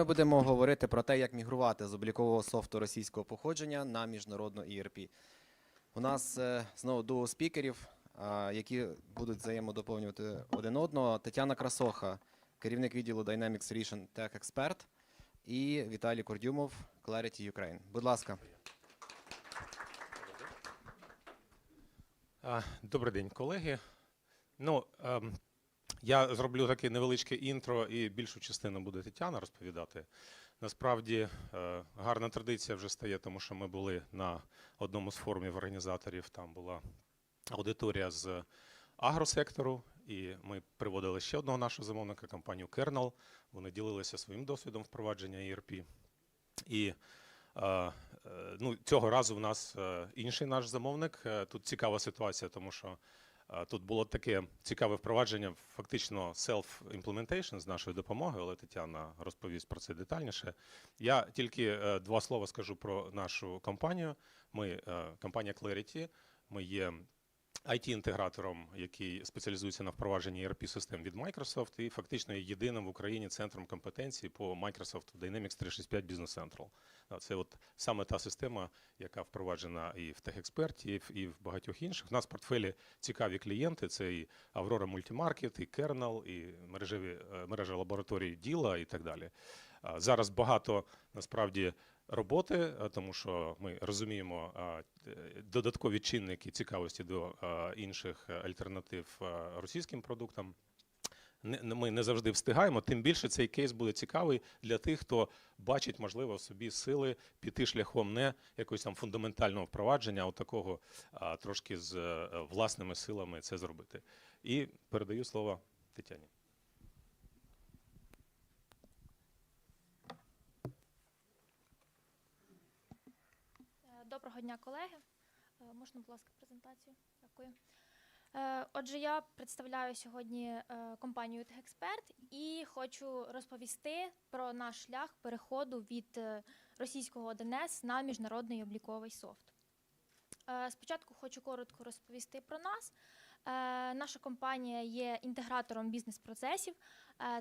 ми будемо говорити про те, як мігрувати з облікового софту російського походження на міжнародну ERP. У нас е, знову дуо спікерів, які будуть взаємодоповнювати один одного. Тетяна Красоха, керівник відділу Dynamics Rішен Tech Expert, і Віталій Кордюмов, Clarity Ukraine. Будь ласка. Добрий день, колеги. Ну, ем, я зроблю таке невеличке інтро, і більшу частину буде Тетяна розповідати. Насправді е, гарна традиція вже стає, тому що ми були на одному з форумів організаторів. Там була аудиторія з агросектору, і ми приводили ще одного нашого замовника, компанію Kernel. Вони ділилися своїм досвідом впровадження ERP. І е, е, ну, цього разу в нас інший наш замовник. Тут цікава ситуація, тому що тут було таке цікаве впровадження, фактично self-implementation з нашої допомоги, але Тетяна розповість про це детальніше. Я тільки е, два слова скажу про нашу компанію. Ми е, компанія Clarity, ми є IT-інтегратором, який спеціалізується на впровадженні ERP-систем від Microsoft, і фактично є єдиним в Україні центром компетенції по Microsoft Dynamics 365 Business Central. Це от саме та система, яка впроваджена і в TechExpert, і в, і в багатьох інших. У нас в портфелі цікаві клієнти: це і Aurora Multimarket, і Kernel, і мережеві, е, мережа лабораторій Діла і так далі. Зараз багато насправді роботи, е, тому що ми розуміємо е, додаткові чинники цікавості до інших е, альтернатив російським продуктам. Ми не завжди встигаємо, тим більше цей кейс буде цікавий для тих, хто бачить, можливо, в собі сили піти шляхом не якогось там фундаментального впровадження, а такого трошки з е, власними силами це зробити. І передаю слово Тетяні. Е, Доброго дня, колеги. Е, Можна, будь ласка, презентацію? Дякую. Е, Отже, я представляю сьогодні е, компанію TechExpert і хочу розповісти про наш шлях переходу від російського ДНС на міжнародний обліковий софт. Спочатку хочу коротко розповісти про нас. Наша компанія є інтегратором бізнес-процесів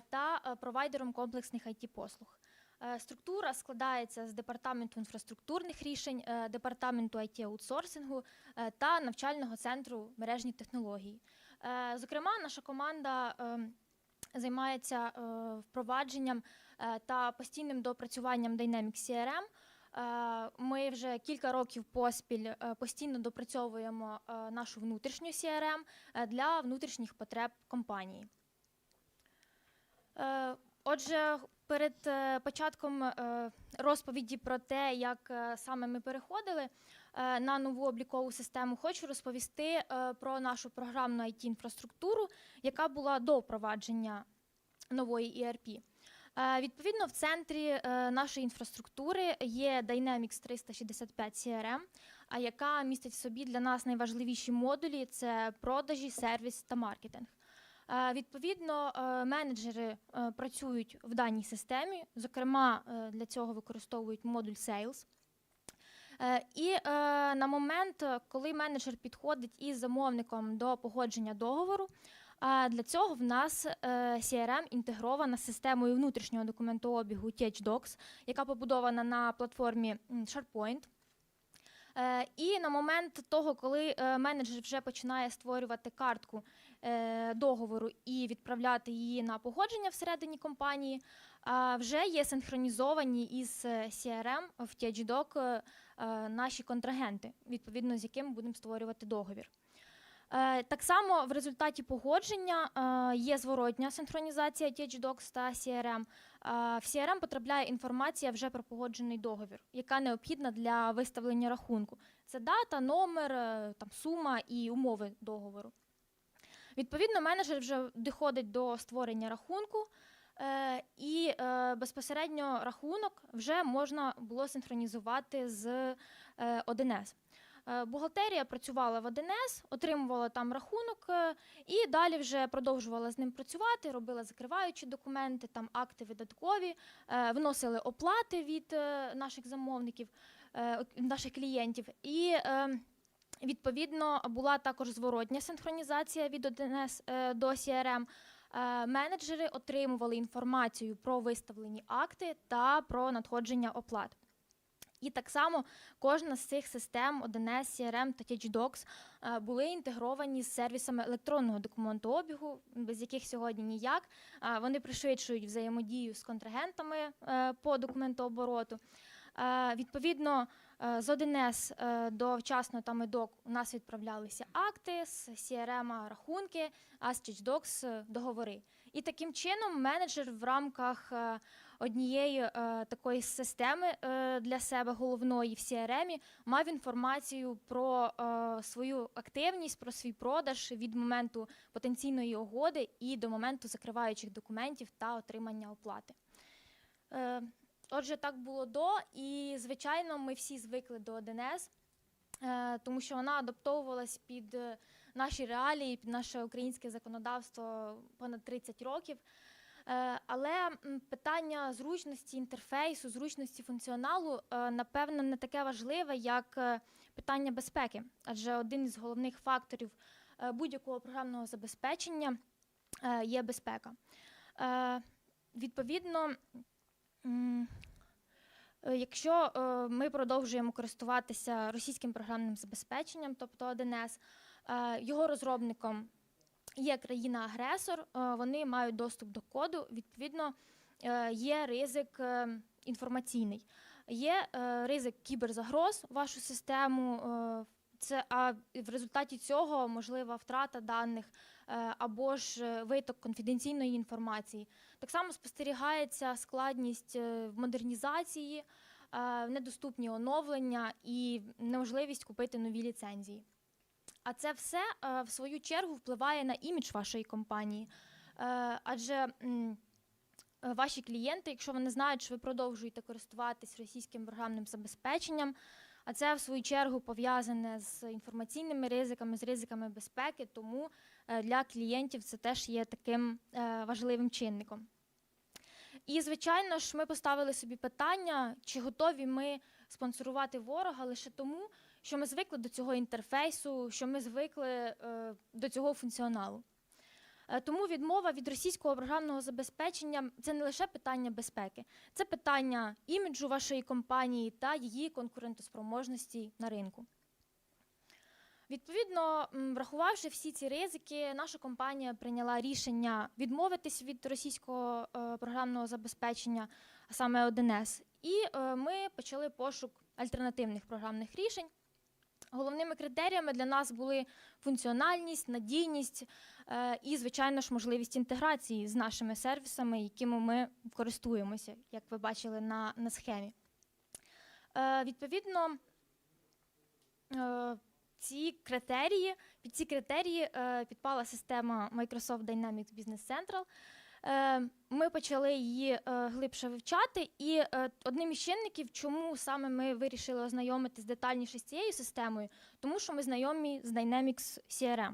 та провайдером комплексних IT-послуг. Е, Структура складається з департаменту інфраструктурних рішень, е, департаменту it аутсорсингу е, та навчального центру мережні технології. Е, Зокрема, наша команда е, займається е, впровадженням е, та постійним допрацюванням Dynamics CRM. Е, Ми вже кілька років поспіль е, постійно допрацьовуємо е, нашу внутрішню CRM е, для внутрішніх потреб компанії. Е, Отже, перед е, початком е, розповіді про те, як е, саме ми переходили на нову облікову систему, хочу розповісти про нашу програмну it інфраструктуру яка була до впровадження нової ERP. Відповідно, в центрі нашої інфраструктури є Dynamics 365 CRM, а яка містить в собі для нас найважливіші модулі: це продажі, сервіс та маркетинг. Відповідно, е, менеджери е, працюють в даній системі. Зокрема, е, для цього використовують модуль Sales. І на момент, коли менеджер підходить із замовником до погодження договору, для цього в нас CRM інтегрована з системою внутрішнього документообігу THDocs, яка побудована на платформі SharePoint. І на момент того, коли менеджер вже починає створювати картку договору і відправляти її на погодження всередині компанії, вже є синхронізовані із е, CRM в THDoc е, е, наші контрагенти, відповідно з яким будемо створювати договір. Е, Так само в результаті погодження е, є зворотня синхронізація THDocs та CRM. Е, В CRM потрапляє інформація вже про погоджений договір, яка необхідна для виставлення рахунку. Це дата, номер, е, там, сума і умови договору. Відповідно, менеджер вже доходить до створення рахунку, е, і е, безпосередньо рахунок вже можна було синхронізувати з е, 1С. Е, Бухгалтерія працювала в 1С, отримувала там рахунок і далі вже продовжувала з ним працювати, робила закриваючі документи, там акти видаткові, вносили оплати від наших замовників, наших клієнтів. І Відповідно, була також зворотня синхронізація від 1С е, до CRM. Е, Менеджери отримували інформацію про виставлені акти та про надходження оплат. І так само кожна з цих систем ODNS, CRM та TouchDocs е, були інтегровані з сервісами електронного документообігу, без яких сьогодні ніяк. Вони пришвидшують взаємодію з контрагентами по документообороту. Відповідно, з 1С е, до вчасно та медок у нас відправлялися акти, з CRM рахунки, а з TouchDocs е, договори. І таким чином менеджер в рамках е, однієї е, такої системи е, для себе головної в CRM мав інформацію про е, свою активність, про свій продаж від моменту потенційної угоди і до моменту закриваючих документів та отримання оплати. Отже, так було до, і звичайно, ми всі звикли до 1С, е, тому що вона адаптовувалась під е, наші реалії, під наше українське законодавство понад 30 років. Е, Але питання зручності інтерфейсу, зручності функціоналу, напевно, не таке важливе, як питання безпеки. Адже один із головних факторів будь-якого програмного забезпечення є безпека. Відповідно, якщо е, ми продовжуємо користуватися російським програмним забезпеченням, тобто 1С, е, його розробником є країна-агресор, е, вони мають доступ до коду, відповідно, е, є ризик е, інформаційний, є е, ризик кіберзагроз вашу систему. Це а в результаті цього можлива втрата даних е, або ж е, виток конфіденційної інформації. Так само спостерігається складність е, в модернізації, недоступні оновлення і неможливість купити нові ліцензії. А це все в свою чергу впливає на імідж вашої компанії. Адже ваші клієнти, якщо вони знають, що ви продовжуєте користуватись російським програмним забезпеченням, а це в свою чергу пов'язане з інформаційними ризиками, з ризиками безпеки, тому е, для клієнтів це теж є таким е, важливим чинником. І, звичайно ж, ми поставили собі питання, чи готові ми спонсорувати ворога лише тому, що ми звикли до цього інтерфейсу, що ми звикли е, до цього функціоналу. Е, Тому відмова від російського програмного забезпечення це не лише питання безпеки, це питання іміджу вашої компанії та її конкурентоспроможності на ринку. Відповідно, врахувавши всі ці ризики, наша компанія прийняла рішення відмовитись від російського е, програмного забезпечення, а саме 1С, і е, ми почали пошук альтернативних програмних рішень. Головними критеріями для нас були функціональність, надійність і, звичайно ж, можливість інтеграції з нашими сервісами, якими ми користуємося, як ви бачили на, на схемі. Е, відповідно, е, ці критерії, під ці критерії е, підпала система Microsoft Dynamics Business Central. Е, Ми почали її е, глибше вивчати, і е, одним із чинників, чому саме ми вирішили ознайомитись детальніше з цією системою, тому що ми знайомі з Dynamics CRM.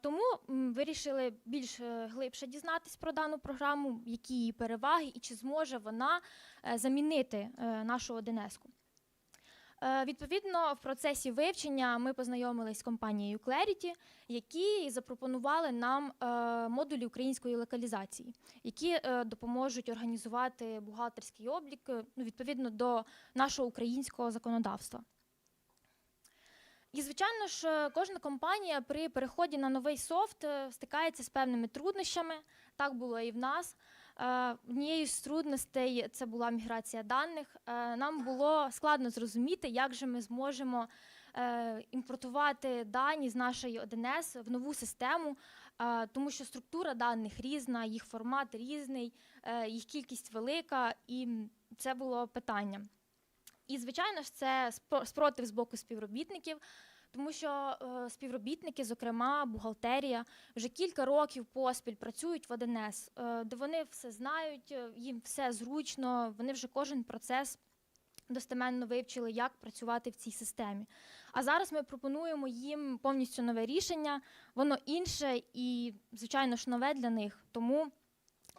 Тому вирішили більш е, глибше дізнатись про дану програму, які її переваги і чи зможе вона е, замінити е, нашу 1С-ку. Е, Відповідно, в процесі вивчення ми познайомились з компанією Clarity, які запропонували нам модулі української локалізації, які допоможуть організувати бухгалтерський облік ну, відповідно до нашого українського законодавства. І, звичайно ж, кожна компанія при переході на новий софт е, стикається з певними труднощами. Так було і в нас. Е, Однією з трудностей це була міграція даних. Е, Нам було складно зрозуміти, як же ми зможемо імпортувати дані з нашої 1С в нову систему, тому що структура даних різна, їх формат різний, їх кількість велика, і це було питання. І, звичайно ж, це спро- спротив з боку співробітників, тому що е, співробітники, зокрема бухгалтерія, вже кілька років поспіль працюють в 1С, е, де вони все знають, е, їм все зручно, вони вже кожен процес достеменно вивчили, як працювати в цій системі. А зараз ми пропонуємо їм повністю нове рішення, воно інше і, звичайно ж, нове для них, тому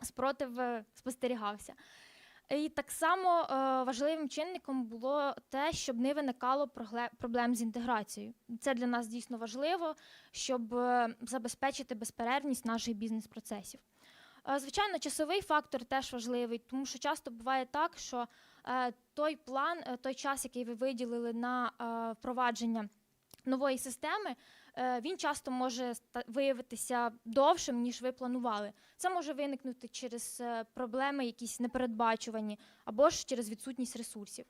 спротив спостерігався. І так само е, важливим чинником було те, щоб не виникало проблем з інтеграцією. Це для нас дійсно важливо, щоб е, забезпечити безперервність наших бізнес-процесів. Е, Звичайно, часовий фактор теж важливий, тому що часто буває так, що той план, той час, який ви виділили на впровадження нової системи, він часто може виявитися довшим, ніж ви планували. Це може виникнути через е, проблеми, якісь непередбачувані, або ж через відсутність ресурсів.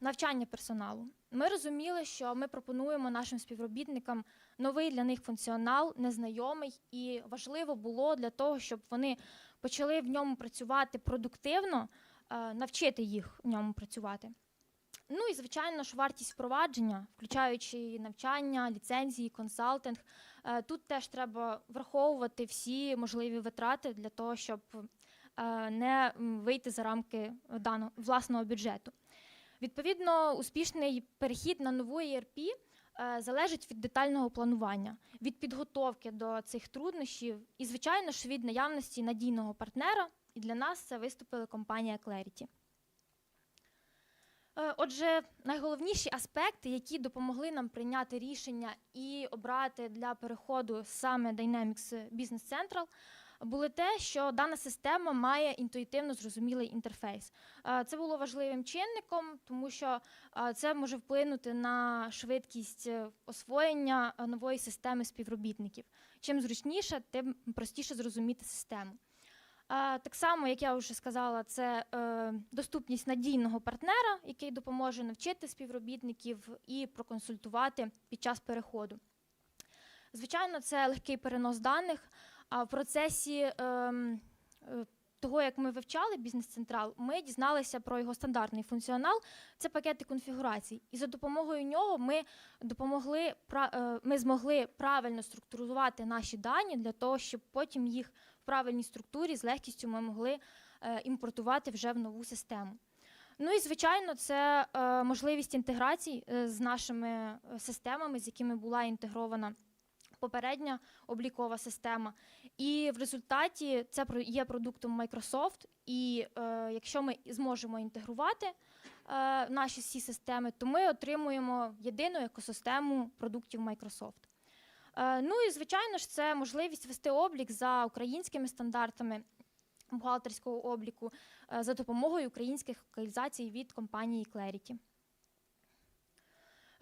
Навчання персоналу. Ми розуміли, що ми пропонуємо нашим співробітникам новий для них функціонал, незнайомий, і важливо було для того, щоб вони почали в ньому працювати продуктивно, е, навчити їх в ньому працювати. Ну і звичайно ж, вартість впровадження, включаючи навчання, ліцензії, консалтинг. Е, Тут теж треба враховувати всі можливі витрати для того, щоб е, не вийти за рамки даного власного бюджету. Відповідно, успішний перехід на нову ERP е, залежить від детального планування, від підготовки до цих труднощів і, звичайно ж, від наявності надійного партнера. І для нас це виступила компанія Clarity. Е, Отже, найголовніші аспекти, які допомогли нам прийняти рішення і обрати для переходу саме Dynamics Business Central, були те, що дана система має інтуїтивно зрозумілий інтерфейс. Е, Це було важливим чинником, тому що е, це може вплинути на швидкість освоєння нової системи співробітників. Чим зручніше, тим простіше зрозуміти систему. Так само, як я вже сказала, це е, доступність надійного партнера, який допоможе навчити співробітників і проконсультувати під час переходу. Звичайно, це легкий перенос даних. А в процесі ем, е, того, як ми вивчали бізнес-централ, ми дізналися про його стандартний функціонал. Це пакети конфігурацій. І за допомогою нього ми допомогли е, ми змогли правильно структурувати наші дані для того, щоб потім їх правильній структурі з легкістю ми могли е, імпортувати вже в нову систему. Ну і звичайно, це е, можливість інтеграції е, з нашими системами, з якими була інтегрована попередня облікова система. І в результаті це є продуктом Microsoft. І якщо ми зможемо інтегрувати наші всі системи, то ми отримуємо єдину екосистему продуктів Microsoft. Е, ну і звичайно ж, це можливість вести облік за українськими стандартами бухгалтерського обліку е, за допомогою українських локалізацій від компанії Clarity.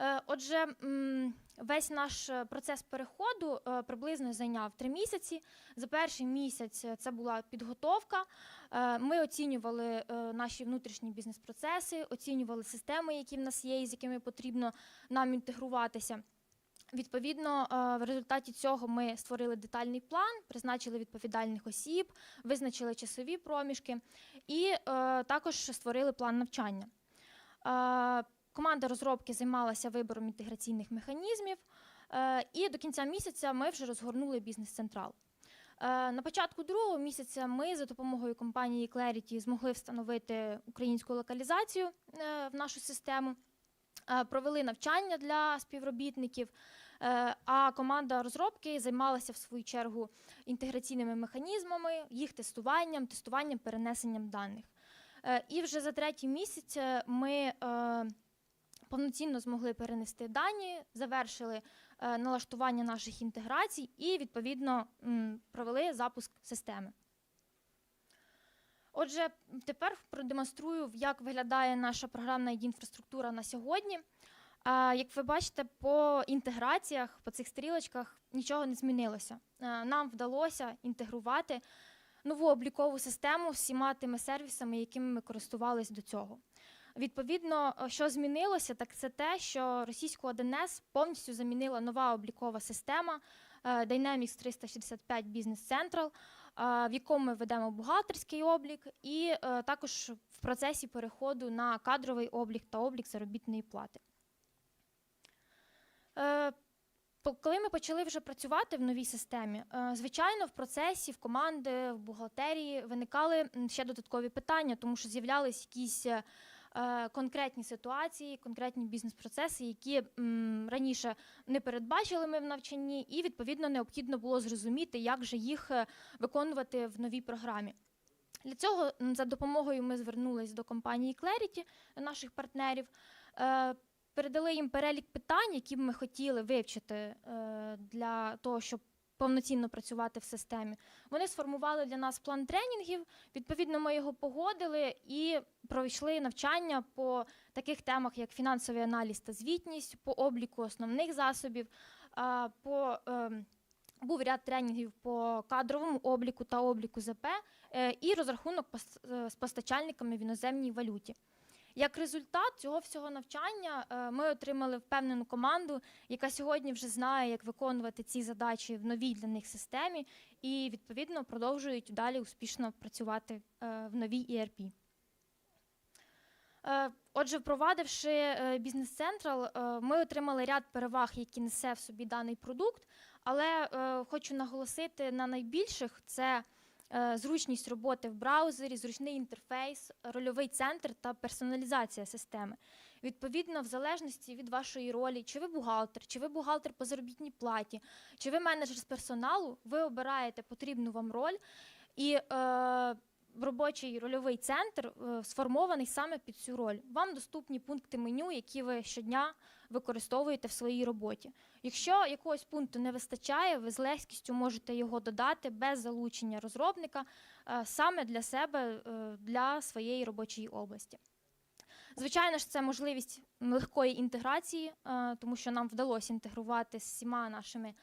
Е, Отже, весь наш процес переходу приблизно зайняв три місяці. За перший місяць це була підготовка. Ми оцінювали наші внутрішні бізнес-процеси, оцінювали системи, які в нас є, з якими потрібно нам інтегруватися. Відповідно, е, в результаті цього ми створили детальний план, призначили відповідальних осіб, визначили часові проміжки і е, також створили план навчання. Е, Команда розробки займалася вибором інтеграційних механізмів, і до кінця місяця ми вже розгорнули бізнес-централ. На початку другого місяця ми за допомогою компанії Clarity змогли встановити українську локалізацію в нашу систему, провели навчання для співробітників. Е, А команда розробки займалася в свою чергу інтеграційними механізмами, їх тестуванням, тестуванням, перенесенням даних. Е, І вже за третій місяць е, ми повноцінно змогли перенести дані, завершили налаштування наших інтеграцій і, відповідно, провели запуск системи. Отже, тепер продемонструю, як виглядає наша програмна інфраструктура на сьогодні. Як ви бачите, по інтеграціях, по цих стрілочках нічого не змінилося. Нам вдалося інтегрувати нову облікову систему всіма тими сервісами, якими ми користувались до цього. Відповідно, е, що змінилося, так це те, що російську 1С повністю замінила нова облікова система е, Dynamics 365 Business Central, е, в якому ми ведемо бухгалтерський облік, і також в процесі переходу на кадровий облік та облік заробітної плати. Е, Коли ми почали вже працювати в новій системі, е, звичайно, в процесі, в команди, в бухгалтерії виникали ще додаткові питання, тому що з'являлись якісь е, конкретні ситуації, конкретні бізнес-процеси, які раніше не передбачили ми в навчанні, і відповідно необхідно було зрозуміти, як же їх виконувати в новій програмі. Для цього за допомогою ми звернулись до компанії Clarity, наших партнерів, передали їм перелік питань, які б ми хотіли вивчити е, для того, щоб повноцінно працювати в системі. Вони сформували для нас план тренінгів. Відповідно, ми його погодили і пройшли навчання по таких темах, як фінансовий аналіз та звітність, по обліку основних засобів, по ем, був ряд тренінгів по кадровому обліку та обліку ЗП е, і розрахунок е, з постачальниками в іноземній валюті. Як результат цього всього навчання е, ми отримали впевнену команду, яка сьогодні вже знає, як виконувати ці задачі в новій для них системі, і відповідно продовжують далі успішно працювати е, в новій ERP. Е, Отже, впровадивши Central, е, ми отримали ряд переваг, які несе в собі даний продукт. Але хочу наголосити на найбільших: це зручність роботи в браузері, зручний інтерфейс, рольовий центр та персоналізація системи. Відповідно, в залежності від вашої ролі, чи ви бухгалтер, чи ви бухгалтер по заробітній платі, чи ви менеджер з персоналу, ви обираєте потрібну вам роль. І е, робочий рольовий центр е, сформований саме під цю роль. Вам доступні пункти меню, які ви щодня використовуєте в своїй роботі. Якщо якогось пункту не вистачає, ви з легкістю можете його додати без залучення розробника е, саме для себе, е, для своєї робочої області. Звичайно ж, це можливість легкої інтеграції, тому що нам вдалося інтегрувати з всіма нашими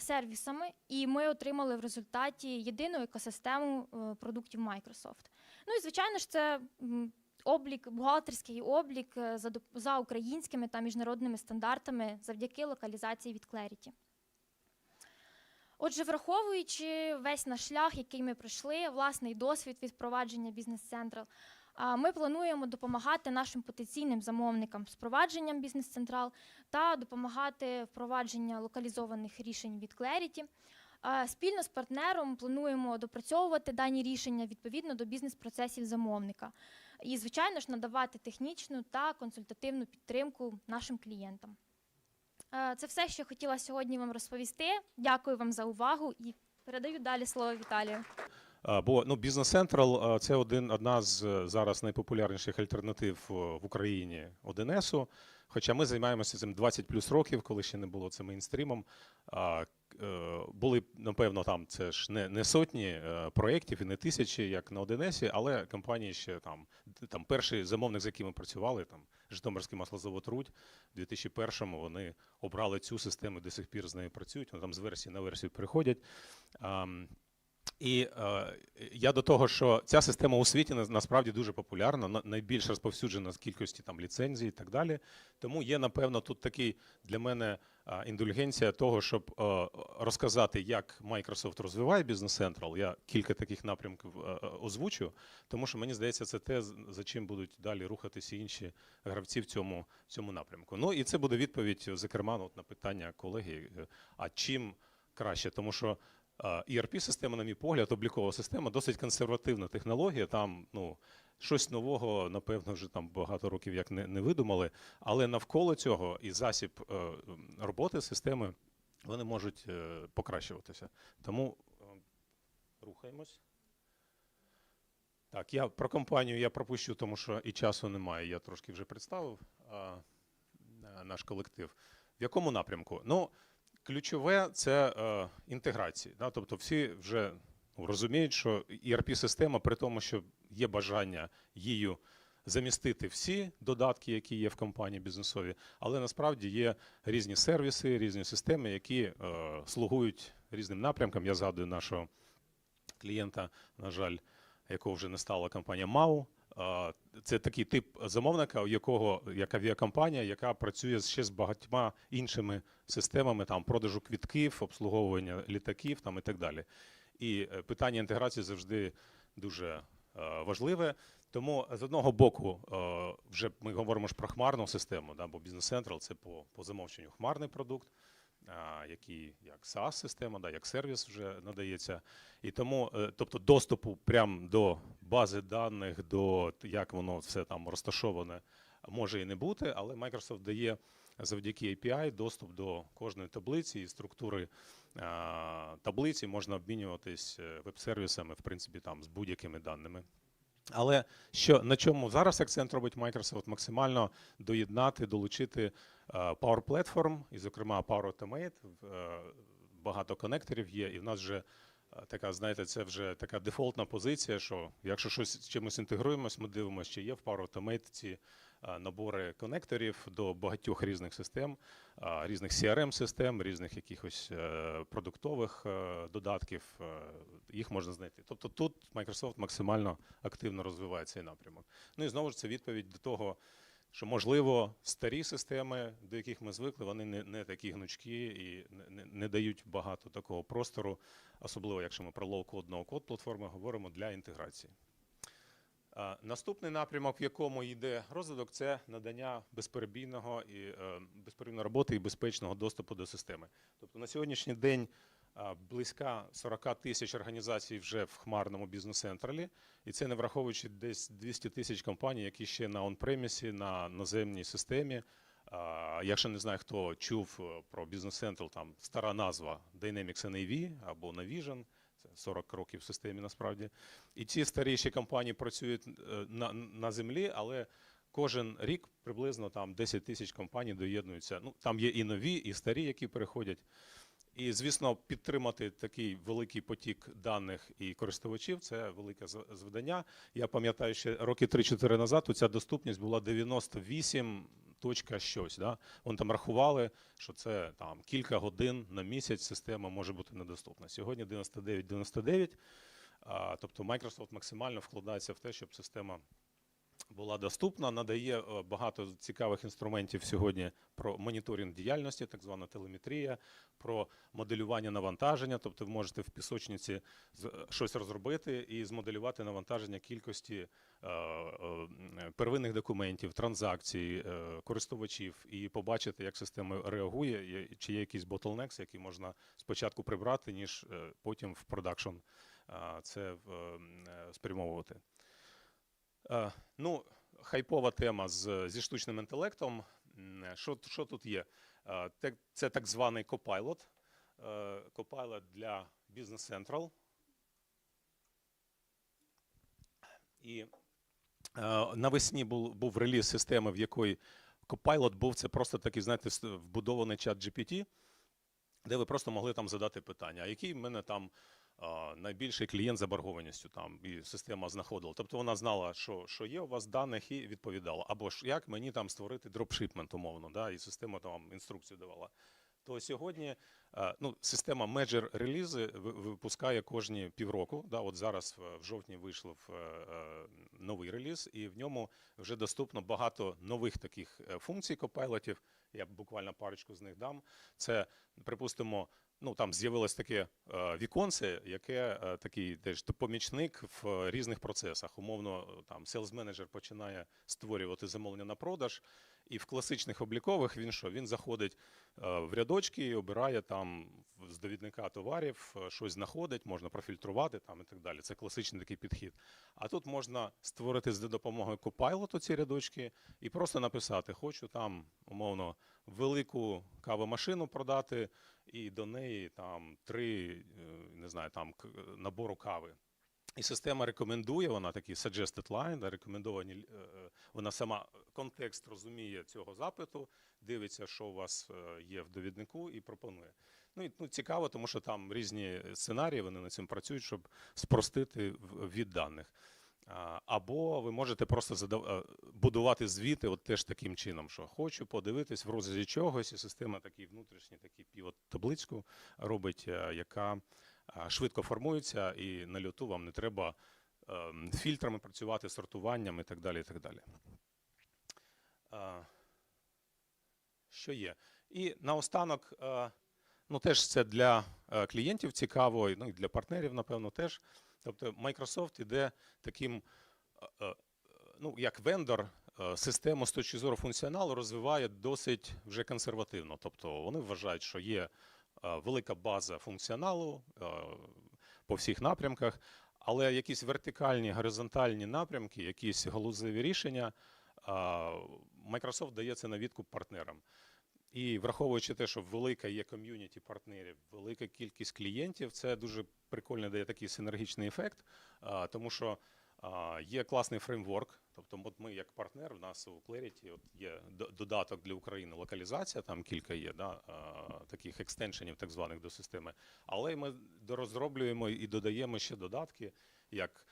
сервісами, і ми отримали в результаті єдину екосистему е, продуктів Microsoft. Ну і звичайно ж, це облік, бухгалтерський облік е, за, українськими та міжнародними стандартами завдяки локалізації від Clarity. Отже, враховуючи весь наш шлях, який ми пройшли, власний досвід від впровадження а, ми плануємо допомагати нашим потенційним замовникам з Business Central та допомагати впровадження локалізованих рішень від Clarity. Спільно з партнером плануємо допрацьовувати дані рішення відповідно до бізнес-процесів замовника і, звичайно ж, надавати технічну та консультативну підтримку нашим клієнтам. Це все, що хотіла сьогодні вам розповісти. Дякую вам за увагу і передаю далі слово Віталію. Бо ну, Business Central це один, одна з е, зараз найпопулярніших альтернатив е, в Україні 1С. Хоча ми займаємося цим 20 плюс років, коли ще не було це мейнстрімом. Е, були, напевно, там це ж не, не сотні проєктів і не тисячі, як на 1С, але компанії ще там, там перший замовник, з яким ми працювали, там Житомирський маслозавод Рудь, в 2001-му вони обрали цю систему, до сих пір з нею працюють. Вони там з версії на версію переходять. І е, я до того, що ця система у світі на- насправді дуже популярна, на- найбільш розповсюджена з кількості там ліцензій і так далі. Тому є, напевно, тут такий для мене індульгенція того, щоб е, розказати, як Microsoft розвиває Business Central. Я кілька таких напрямків е, е, озвучу, тому що мені здається, це те, за чим будуть далі рухатися інші гравці в цьому, в цьому напрямку. Ну і це буде відповідь, зокрема, от на питання колеги, е, а чим краще, тому що. ERP-система, на мій погляд, облікова система, досить консервативна технологія. Там ну, щось нового, напевно, вже там багато років як не, не видумали. Але навколо цього і засіб е, роботи системи вони можуть е, покращуватися. Тому е, рухаємось. Так, я про компанію я пропущу, тому що і часу немає. Я трошки вже представив а, наш колектив. В якому напрямку? Ну, ключове це е, інтеграції. Да? Тобто всі вже ну, розуміють, що ERP-система, при тому, що є бажання її замістити всі додатки, які є в компанії бізнесові, але насправді є різні сервіси, різні системи, які е, слугують різним напрямкам. Я згадую нашого клієнта, на жаль, якого вже не стала компанія МАУ. Це такий тип замовника, у якого як авіакомпанія, яка працює ще з багатьма іншими системами там продажу квітків, обслуговування літаків там і так далі. І е, питання інтеграції завжди дуже е, важливе. Тому з одного боку, е, вже ми говоримо ж про хмарну систему, да, бо Business Central це по, по замовченню хмарний продукт, який як SaaS-система, да, як сервіс вже надається. І тому, е, тобто, доступу прямо до бази даних, до як воно все там розташоване, може і не бути, але Microsoft дає завдяки API доступ до кожної таблиці і структури таблиці можна обмінюватись е, веб-сервісами, в принципі, там з будь-якими даними. Але що на чому зараз акцент робить Microsoft? Максимально доєднати, долучити е, Power Platform, і, зокрема, Power Automate. Е, Багато конекторів є, і в нас вже така, знаєте, це вже така дефолтна позиція, що якщо щось з чимось інтегруємось, ми дивимося, чи є в Power Automate ці е, набори конекторів до багатьох різних систем, різних CRM-систем, різних якихось е, продуктових е, додатків. е, Їх можна знайти. Тобто тут Microsoft максимально активно розвиває цей напрямок. Ну і знову ж це відповідь до того, що можливо старі системи, до яких ми звикли, вони не, не такі гнучкі і не, не, дають багато такого простору, особливо якщо ми про low-code, no-code платформи говоримо для інтеграції. Наступний напрямок, в якому йде розвиток, це надання безперебійного і е, безперебійної роботи і безпечного доступу до системи. Тобто на сьогоднішній день а, близька 40 тисяч організацій вже в хмарному бізнес-централі, і це не враховуючи десь 200 тисяч компаній, які ще на он-премісі, на наземній системі. Якщо не знаю, хто чув е, про Central, там стара назва Dynamics NAV або Navision, це 40 років в системі насправді. І ці старіші компанії працюють е, на, на землі, але кожен рік приблизно там 10 тисяч компаній доєднуються. Ну, там є і нові, і старі, які переходять. І, звісно, підтримати такий великий потік даних і користувачів це велике завдання. Я пам'ятаю, ще роки 3-4 назад у ця доступність була 98 точка щось. Да? Вони там рахували, що це там кілька годин на місяць система може бути недоступна. Сьогодні 99-99. А, Тобто Microsoft максимально вкладається в те, щоб система була доступна, надає е, багато цікавих інструментів сьогодні про моніторинг діяльності, так звана телеметрія, про моделювання навантаження. Тобто ви можете в пісочниці е, щось розробити і змоделювати навантаження кількості е, первинних документів, транзакцій, користувачів, і побачити, як система реагує, чи є якісь bottlenecks, які можна спочатку прибрати, ніж потім в продакшн це спрямовувати. Е, Ну, хайпова тема з, зі штучним інтелектом. Що, що тут є? Е, Це так званий Copilot. Е, Copilot для Business Central. І навесні був, був реліз системи, в якої Copilot був це просто такий, знаєте, вбудований чат GPT, де ви просто могли там задати питання, а який в мене там найбільший клієнт заборгованістю там і система знаходила. Тобто вона знала, що, що є у вас даних, і відповідала. Або ж як мені там створити дропшипмент, умовно, да, і система там інструкцію давала. То сьогодні е, ну, система Major релізи випускає кожні півроку. Да, от зараз в, жовтні вийшов е, е, новий реліз, і в ньому вже доступно багато нових таких функцій копайлотів. Я буквально парочку з них дам. Це, припустимо, ну там з'явилось таке е, віконце, яке е, такий теж помічник в е, різних процесах. Умовно, там селс менеджер починає створювати замовлення на продаж, і в класичних облікових він що? Він заходить в рядочки і обирає там з довідника товарів, щось знаходить, можна профільтрувати там і так далі. Це класичний такий підхід. А тут можна створити за допомогою Copilot ці рядочки і просто написати: хочу там умовно велику кавомашину продати, і до неї там три, е, не знаю, там набору кави. І система рекомендує, вона такі suggested line, рекомендовані, е, е, вона сама контекст розуміє цього запиту, дивиться, що у вас е, є в довіднику, і пропонує. Ну, і, ну, цікаво, тому що там різні сценарії, вони над цим працюють, щоб спростити від даних. Або ви можете просто задав... е, будувати звіти от теж таким чином, що хочу подивитись в розрізі чогось, і система такий внутрішній такий півот табличку робить, е, яка швидко формується, і на льоту вам не треба ем, фільтрами працювати, сортуванням і так далі. І так далі. Що є? І наостанок, е, ну теж це для клієнтів цікаво, ну і для партнерів, напевно, теж. Тобто Microsoft іде таким, е, е, ну, як вендор, е, систему з точки зору функціоналу розвиває досить вже консервативно. Тобто вони вважають, що є велика база функціоналу по всіх напрямках, але якісь вертикальні, горизонтальні напрямки, якісь галузеві рішення, Microsoft дає це на відкуп партнерам. І враховуючи те, що велика є ком'юніті партнерів, велика кількість клієнтів, це дуже прикольно дає такий синергічний ефект, тому що є класний фреймворк. Тобто, от ми як партнер, в нас у Clarity от є до- додаток для України, локалізація, там кілька є да, таких екстеншенів, так званих до системи. Але ми розроблюємо і додаємо ще додатки, як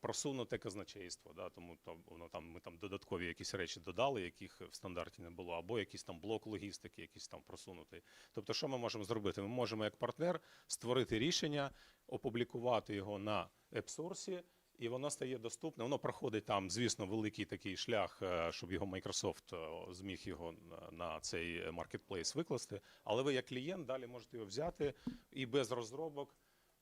просунуте казначейство, да, тому то, воно там ми там додаткові якісь речі додали, яких в стандарті не було, або якийсь там блок логістики, якийсь там просунутий. Тобто, що ми можемо зробити? Ми можемо як партнер створити рішення, опублікувати його на AppSource, і воно стає доступне. Воно проходить там, звісно, великий такий шлях, е, щоб його Microsoft е, зміг його на- цей marketplace викласти. Але ви як клієнт далі можете його взяти і без розробок.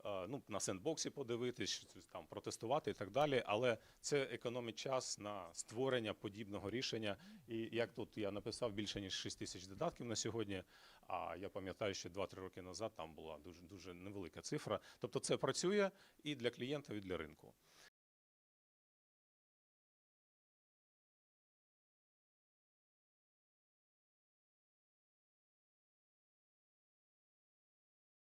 Е, Ну, на сендбоксі подивитись, там протестувати і так далі. Але це економить час на створення подібного рішення. І як тут я написав більше ніж 6 тисяч додатків на сьогодні. А я пам'ятаю, що 2-3 роки назад там була дуже дуже невелика цифра. Тобто це працює і для клієнта, і для ринку.